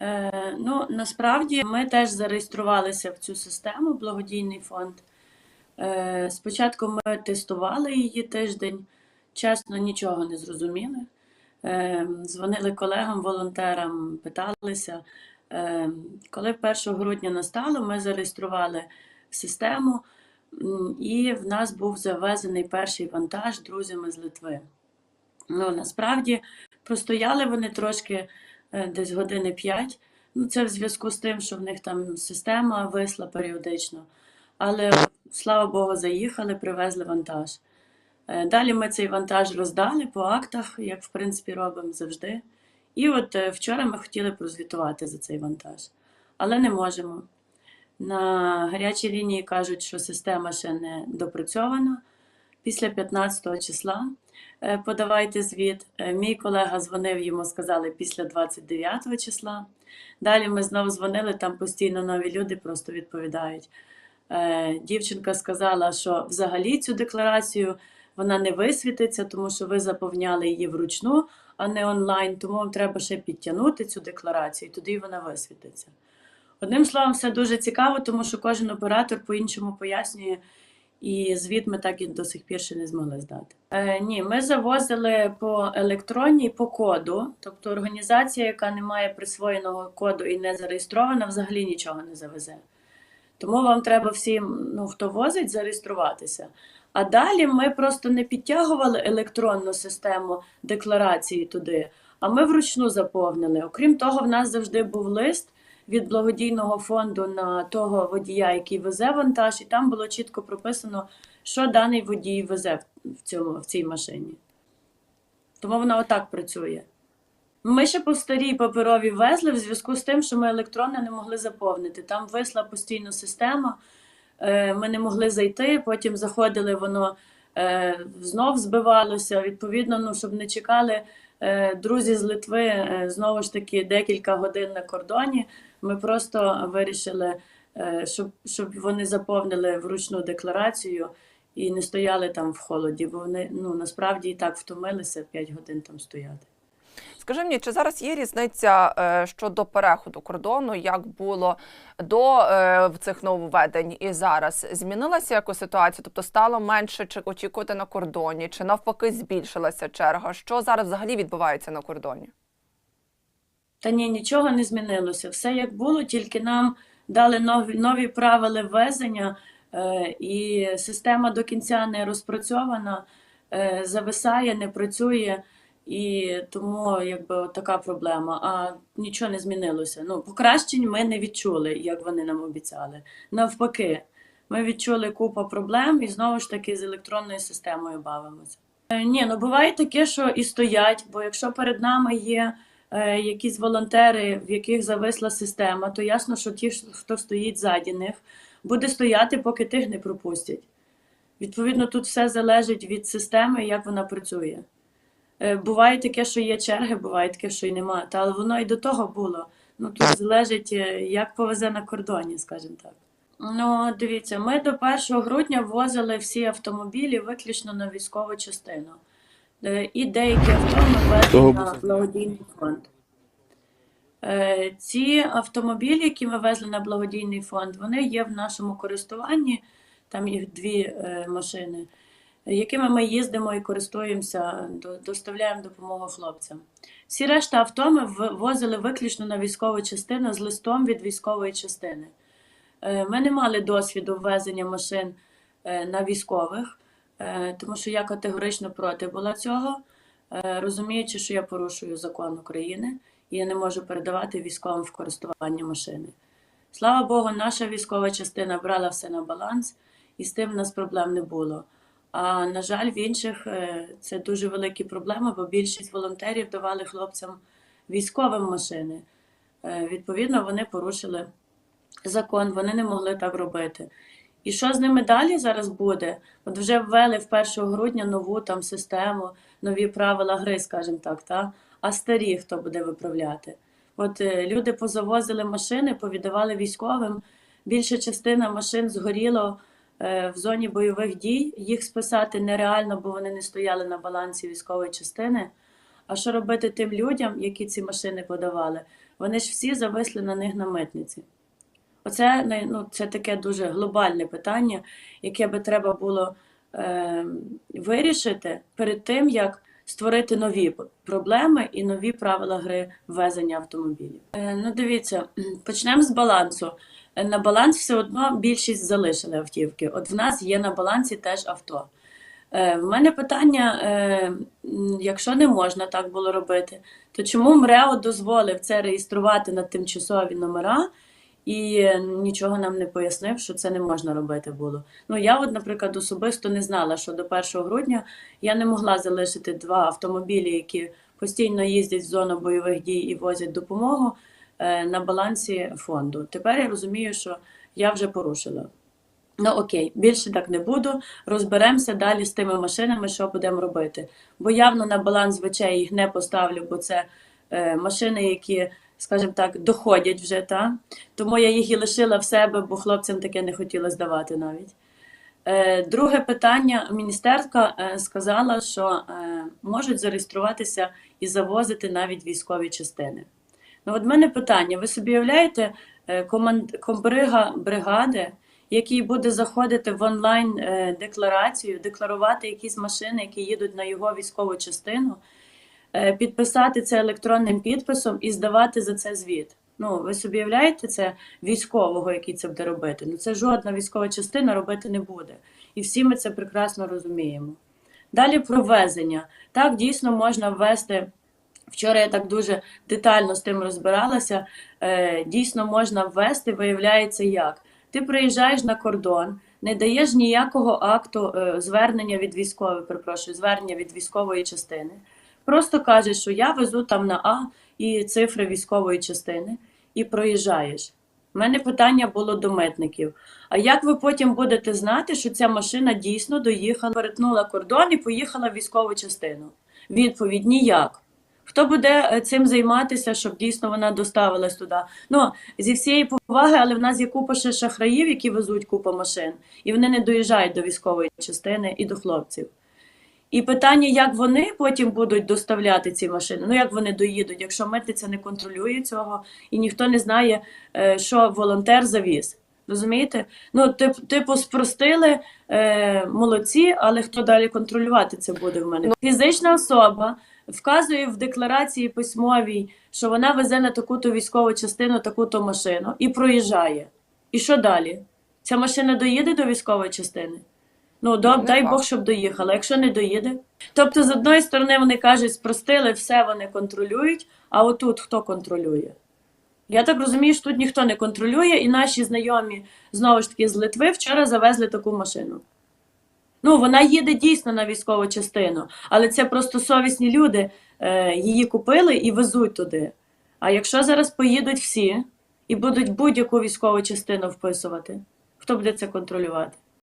Е, ну, насправді ми теж зареєструвалися в цю систему, благодійний фонд. Е, спочатку ми тестували її тиждень, чесно, нічого не зрозуміли. Е, дзвонили колегам, волонтерам, питалися. Коли 1 грудня настало, ми зареєстрували систему, і в нас був завезений перший вантаж друзями з Литви. Ну, насправді простояли вони трошки десь години 5. Ну, це в зв'язку з тим, що в них там система висла періодично. Але слава Богу, заїхали, привезли вантаж. Е, Далі ми цей вантаж роздали по актах, як в принципі робимо завжди. І от е, вчора ми хотіли прозвітувати за цей вантаж, але не можемо. На гарячій лінії кажуть, що система ще не допрацьована. Після 15 числа е, подавайте звіт. Е, Мій колега дзвонив йому, сказали після 29 числа. Далі ми знову дзвонили, там постійно нові люди просто відповідають. Е, Дівчинка сказала, що взагалі цю декларацію вона не висвітиться, тому що ви заповняли її вручну, а не онлайн. Тому вам треба ще підтягнути цю декларацію, і тоді вона висвітиться. Одним словом, все дуже цікаво, тому що кожен оператор по-іншому пояснює, і звіт ми так і до сих пір ще не змогли здати. Е, ні, ми завозили по електронній по коду, тобто організація, яка не має присвоєного коду і не зареєстрована, взагалі нічого не завезе. Тому вам треба всім, ну, хто возить, зареєструватися. А далі ми просто не підтягували електронну систему декларації туди, а ми вручну заповнили. Окрім того, в нас завжди був лист від благодійного фонду на того водія, який везе вантаж, і там було чітко прописано, що даний водій везе в, цьому, в цій машині. Тому вона отак працює. Ми ще по старій паперовій везли в зв'язку з тим, що ми електронно не могли заповнити. Там висла постійно система, е, ми не могли зайти, потім заходили, воно е, знов збивалося. Відповідно, ну, щоб не чекали е, друзі з Литви знову ж таки декілька годин на кордоні. Ми просто вирішили, е, щоб, щоб вони заповнили вручну декларацію і не стояли там в холоді, бо вони ну, насправді і так втомилися 5 годин там стояти. Скажи мені, чи зараз є різниця е, щодо переходу кордону, як було до е, цих нововведень і зараз? Змінилася якось ситуація? Тобто стало менше чи очікувати на кордоні, чи навпаки збільшилася черга? Що зараз взагалі відбувається на кордоні? Та ні, нічого не змінилося. Все як було, тільки нам дали нові, нові правила ввезення, е, і система до кінця не розпрацьована, е, зависає, не працює, і тому якби така проблема. А нічого не змінилося. Ну, покращень ми не відчули, як вони нам обіцяли. Навпаки, ми відчули купу проблем і знову ж таки з електронною системою бавимося. Е, Ні, ну буває таке, що і стоять, бо якщо перед нами є якісь волонтери, в яких зависла система, то ясно, що ті, хто стоїть ззаді них, буде стояти, поки тих не пропустять. Відповідно, тут все залежить від системи, як вона працює. Е, Буває таке, що є черги, буває таке, що й нема. Та але воно і до того було. Ну тут залежить, е, як повезе на кордоні, скажімо так. Ну, дивіться, ми до 1 грудня ввозили всі автомобілі виключно на військову частину. Е, І деякі авто ми везли на благодійний фонд. Е, Ці автомобілі, які ми везли на благодійний фонд, вони є в нашому користуванні, там їх дві е, машини, якими ми їздимо і користуємося, доставляємо допомогу хлопцям. Всі решта авто ми возили виключно на військову частину з листом від військової частини. Ми не мали досвіду ввезення машин на військових, тому що я категорично проти була цього, е, розуміючи, що я порушую закон України і я не можу передавати військовим в користування машини. Слава Богу, наша військова частина брала все на баланс, і з тим в нас проблем не було. А на жаль, в інших е, це дуже великі проблеми, бо більшість волонтерів давали хлопцям військовим машини. Е, Відповідно, вони порушили закон, вони не могли так робити. І що з ними далі зараз буде? От вже ввели в 1 грудня нову там систему, нові правила гри, скажімо так, та? а старі хто буде виправляти? От е, люди позавозили машини, повідавали військовим. Більша частина машин згоріло е, в зоні бойових дій. Їх списати нереально, бо вони не стояли на балансі військової частини. А що робити тим людям, які ці машини подавали? вони ж всі зависли на них на митниці. Оце ну, це таке дуже глобальне питання, яке би треба було е, вирішити перед тим, як створити нові проблеми і нові правила гри ввезення автомобілів. Е, ну, дивіться, почнемо з балансу. Е, На баланс все одно більшість залишили автівки. От в нас є на балансі теж авто. Е, В мене питання: е, якщо не можна так було робити, то чому МРЕО дозволив це реєструвати на тимчасові номера і нічого нам не пояснив, що це не можна робити було? Ну я, от, наприклад, особисто не знала, що до 1 грудня я не могла залишити два автомобілі, які постійно їздять в зону бойових дій і возять допомогу е, на балансі фонду. Тепер я розумію, що я вже порушила. Ну окей, більше так не буду. Розберемося далі з тими машинами, що будемо робити. Бо явно на баланс я їх не поставлю, бо це е, машини, які, скажімо так, доходять вже, та? Тому я їх і лишила в себе, бо хлопцям таке не хотіла здавати навіть. Е, друге питання. Міністерка е, сказала, що е, можуть зареєструватися і завозити навіть військові частини. Ну, от мене питання: ви собі уявляєте комбрига бригади, який буде заходити в онлайн декларацію, декларувати якісь машини, які їдуть на його військову частину, підписати це електронним підписом і здавати за це звіт. Ну, ви собі уявляєте це військового, який це буде робити? Ну, це жодна військова частина робити не буде. І всі ми це прекрасно розуміємо. Далі про ввезення. Так, дійсно можна ввести. Вчора я так дуже детально з тим розбиралася. Е, дійсно можна ввести, виявляється, як. Ти приїжджаєш на кордон, не даєш ніякого акту е, звернення від військової, перепрошую, звернення від військової частини. Просто кажеш, що я везу там на А і цифри військової частини, і проїжджаєш. У мене питання було до митників. А як ви потім будете знати, що ця машина дійсно доїхала, перетнула кордон і поїхала в військову частину? Відповідь ніяк. Хто буде е, цим займатися, щоб дійсно вона доставилась туди? Ну, зі всієї поваги, але в нас є купа ще шахраїв, які везуть купу машин, і вони не доїжджають до військової частини і до хлопців. І питання, як вони потім будуть доставляти ці машини, ну як вони доїдуть, якщо митниця не контролює цього, і ніхто не знає, е, що волонтер завіз. Розумієте? Ну, тип, типу, спростили е, молодці, але хто далі контролювати це буде в мене? Фізична особа вказує в декларації письмовій, що вона везе на таку-то військову частину, таку-то машину і проїжджає. І що далі? Ця машина доїде до військової частини? Ну, доб, дай. Бог, щоб доїхала. Якщо не доїде. Тобто, з одної сторони, вони кажуть, спростили, все вони контролюють, а отут хто контролює? Я так розумію, що тут ніхто не контролює, і наші знайомі, знову ж таки, з Литви вчора завезли таку машину. Ну, вона їде дійсно на військову частину, але це просто совісні люди е, її купили і везуть туди. А якщо зараз поїдуть всі і будуть будь-яку військову частину вписувати, хто буде це контролювати?